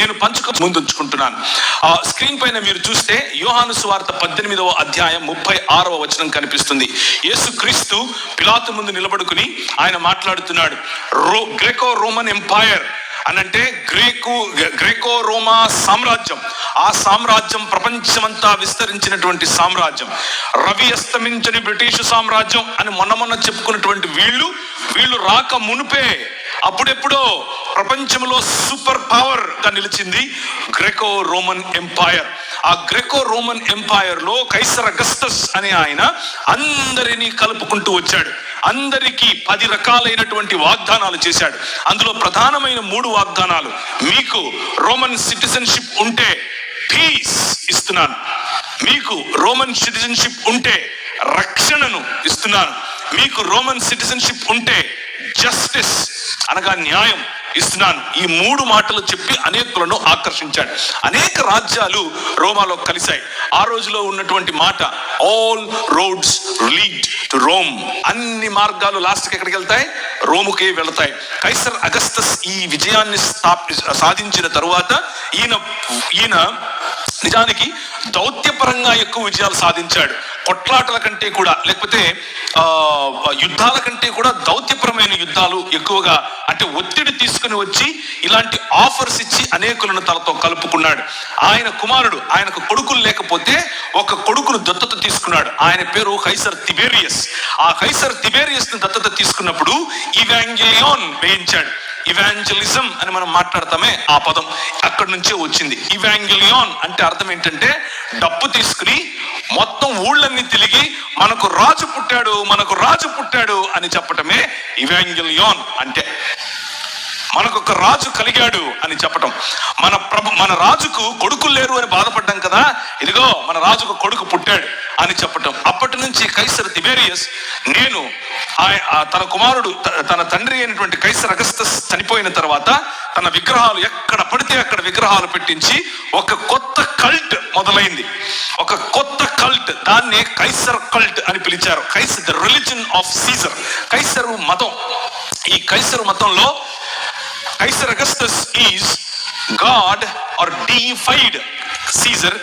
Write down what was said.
నేను పంచుకు ముందుంచుకుంటున్నాను. ఆ స్క్రీన్ పైన మీరు చూస్తే యోహాను సువార్త పద్దెనిమిదవ అధ్యాయం ముప్పై ఆరవ వచనం కనిపిస్తుంది. యేసుక్రీస్తు పిలాతు ముందు నిలబడుకుని ఆయన మాట్లాడుతున్నాడు. రో గ్రెకో రోమన్ ఎంపైర్ అనంటే గ్రీకు గ్రీకో రోమా సామ్రాజ్యం. ఆ సామ్రాజ్యం ప్రపంచమంతా విస్తరించినటువంటి సామ్రాజ్యం. రవి అస్తమించని బ్రిటిష్ సామ్రాజ్యం అని మొన్న మొన్న చెప్పుకున్నటువంటి వీళ్ళు వీళ్ళు రాక మునుపే అప్పుడెప్పుడో ప్రపంచంలో సూపర్ పవర్గా నిలిచింది గ్రెకో రోమన్ ఎంపైర్. ఆ గ్రెకో రోమన్ ఎంపైర్లో కైసర్ అగస్టస్ అనే ఆయన అందరినీ కలుపుకుంటూ వచ్చాడు. అందరికీ పది రకాలైనటువంటి వాగ్దానాలు చేశాడు. అందులో ప్రధానమైన మూడు వాగ్దానాలు. మీకు రోమన్ సిటిజన్షిప్ ఉంటే పీస్ ఇస్తున్నాను. మీకు రోమన్ సిటిజన్షిప్ ఉంటే రక్షణను ఇస్తున్నాను. మీకు రోమన్ సిటిజన్షిప్ ఉంటే జస్టిస్ అనగా న్యాయం. ఇస్తున్నాను. ఈ మూడు మాటలు చెప్పి అనేకులను ఆకర్షించాడు. అనేక రాజ్యాలు రోమాలో కలిశాయి. ఆ రోజులో ఉన్నటువంటి మాట all roads lead to Rome అన్ని మార్గాలు లాస్ట్కి ఎక్కడికి వెళ్తాయి? రోముకే వెళతాయి. కైసర్ అగస్తస్ ఈ విజయాన్ని స్థాపి సాధించిన తరువాత ఈయన ఈయన నిజానికి దౌత్యపరంగా ఎక్కువ విజయాలు సాధించాడు. కొట్లాటల కంటే కూడా లేకపోతే యుద్ధాల కంటే కూడా దౌత్యపరమైన యుద్ధాలు ఎక్కువగా అంటే ఒత్తిడి తీసుకుని వచ్చి ఇలాంటి ఆఫర్స్ ఇచ్చి అనేకులను తలతో కలుపుకున్నాడు. ఆయన కుమారుడు ఆయనకు కొడుకులు లేకపోతే ఒక కొడుకును దత్తత తీసుకున్నాడు. ఆయన పేరు కైసర్ తిబేరియస్. ఆ కైసర్ తిబేరియస్ని దత్తత తీసుకున్నప్పుడు ఇవాంగేయోన్ వేయించాడు. ఇవాంజలిజం అని మనం మాట్లాడతామే ఆ పదం అక్కడి నుంచే వచ్చింది. ఇవాంగిలియాన్ అంటే అర్థం ఏంటంటే డబ్బు తీసుకుని మొత్తం ఊళ్ళన్నీ తిరిగి మనకు రాజు పుట్టాడు మనకు రాజు పుట్టాడు అని చెప్పటమే ఇవాంగిలియాన్ అంటే. మనకు ఒక రాజు కలిగాడు అని చెప్పటం. మన ప్రభు మన రాజుకు కొడుకులు లేరు అని బాధపడ్డాం కదా ఇదిగో మన రాజుకు కొడుకు పుట్టాడు. అని చెప్పటం. అప్పటి నుంచి కైసర్ తిబేరియస్ నేను తన కుమారుడు త- తన తండ్రి అయినటువంటి కైసర్ అగస్తస్ చనిపోయిన తర్వాత తన విగ్రహాలు ఎక్కడ పడితే అక్కడ విగ్రహాలు పెట్టించి ఒక కొత్త కల్ట్ మొదలైంది. ఒక కొత్త కల్ట్ దాన్ని కైసర్ కల్ట్ అని పిలిచారు. Kaiser the religion of Caesar. Kaiser మతం. ఈ కైసరు మతంలో Kaiser Augustus is god or deified Caesar.